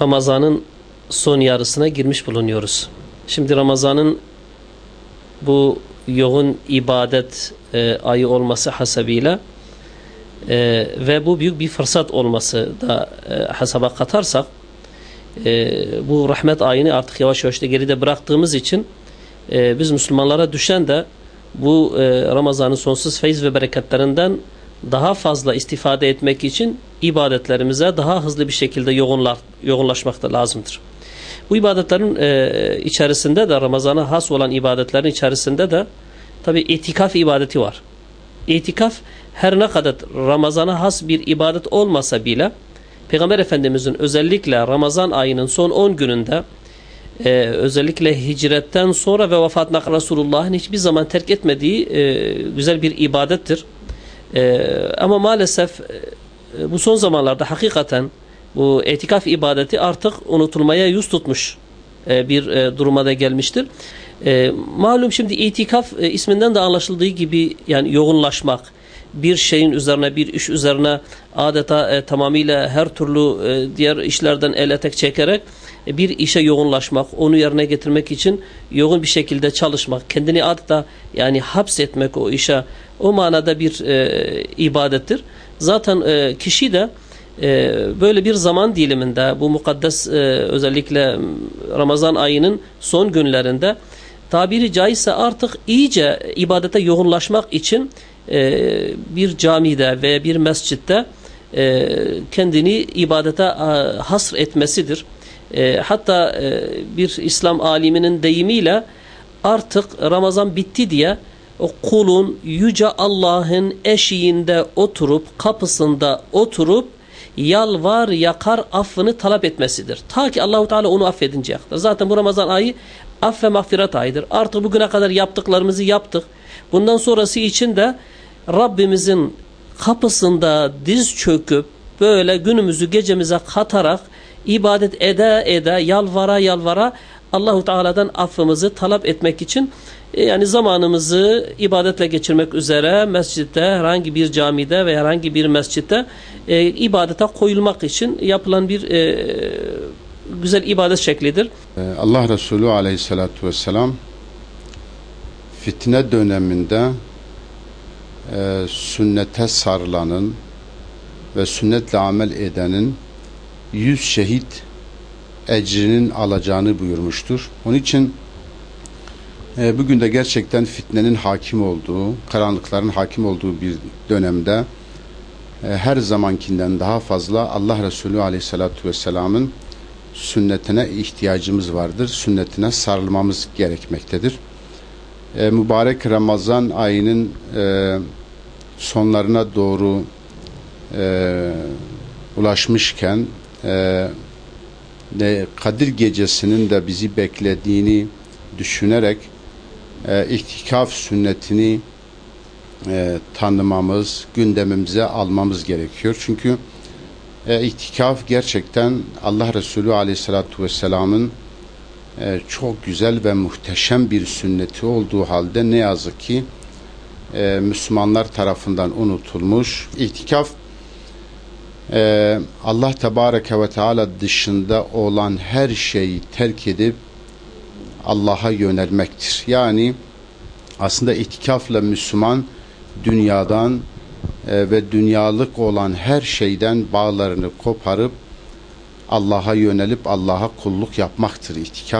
Ramazan'ın son yarısına girmiş bulunuyoruz. Şimdi Ramazan'ın bu yoğun ibadet e, ayı olması hasebiyle e, ve bu büyük bir fırsat olması da e, hesaba katarsak e, bu rahmet ayını artık yavaş yavaş da geride bıraktığımız için e, biz Müslümanlara düşen de bu e, Ramazan'ın sonsuz feyiz ve bereketlerinden daha fazla istifade etmek için ibadetlerimize daha hızlı bir şekilde yoğunlar, yoğunlaşmak da lazımdır. Bu ibadetlerin e, içerisinde de Ramazan'a has olan ibadetlerin içerisinde de tabi itikaf ibadeti var. İtikaf her ne kadar Ramazan'a has bir ibadet olmasa bile Peygamber Efendimizin özellikle Ramazan ayının son 10 gününde e, özellikle hicretten sonra ve vefatına kadar Resulullah'ın hiçbir zaman terk etmediği e, güzel bir ibadettir. E, ama maalesef e, bu son zamanlarda hakikaten bu etikaf ibadeti artık unutulmaya yüz tutmuş e, bir e, duruma da gelmiştir. E, malum şimdi itikaf isminden de anlaşıldığı gibi yani yoğunlaşmak, bir şeyin üzerine bir iş üzerine adeta e, tamamıyla her türlü diğer işlerden el etek çekerek bir işe yoğunlaşmak, onu yerine getirmek için yoğun bir şekilde çalışmak, kendini adeta yani hapsetmek o işe o manada bir e, ibadettir. Zaten e, kişi de e, böyle bir zaman diliminde bu mukaddes e, özellikle Ramazan ayının son günlerinde tabiri caizse artık iyice ibadete yoğunlaşmak için e, bir camide veya bir mescitte e, kendini ibadete e, hasr etmesidir. E, hatta e, bir İslam aliminin deyimiyle artık Ramazan bitti diye o kulun yüce Allah'ın eşiğinde oturup kapısında oturup yalvar yakar affını talep etmesidir. Ta ki Allahu Teala onu affedinceye kadar. Zaten bu Ramazan ayı aff ve mağfiret ayıdır. Artık bugüne kadar yaptıklarımızı yaptık. Bundan sonrası için de Rabbimizin kapısında diz çöküp böyle günümüzü gecemize katarak ibadet ede ede yalvara yalvara Allahu Teala'dan affımızı talep etmek için e, yani zamanımızı ibadetle geçirmek üzere mescitte herhangi bir camide ve herhangi bir mescitte e, ibadete koyulmak için yapılan bir e, güzel ibadet şeklidir. Allah Resulü aleyhissalatu vesselam fitne döneminde e, sünnete sarılanın ve sünnetle amel edenin yüz şehit ecrinin alacağını buyurmuştur. Onun için e, bugün de gerçekten fitnenin hakim olduğu, karanlıkların hakim olduğu bir dönemde e, her zamankinden daha fazla Allah Resulü Aleyhisselatü Vesselam'ın sünnetine ihtiyacımız vardır. Sünnetine sarılmamız gerekmektedir. E, mübarek Ramazan ayının e, sonlarına doğru e, ulaşmışken e, Kadir Gecesi'nin de bizi beklediğini düşünerek e, ihtikaf sünnetini e, tanımamız, gündemimize almamız gerekiyor. Çünkü e, ihtikaf gerçekten Allah Resulü Aleyhisselatü Vesselam'ın e, çok güzel ve muhteşem bir sünneti olduğu halde ne yazık ki e, Müslümanlar tarafından unutulmuş. İhtikaf e, Allah Tebareke ve Teala dışında olan her şeyi terk edip Allah'a yönelmektir. Yani aslında itikafla Müslüman dünyadan e, ve dünyalık olan her şeyden bağlarını koparıp Allah'a yönelip Allah'a kulluk yapmaktır itikaf.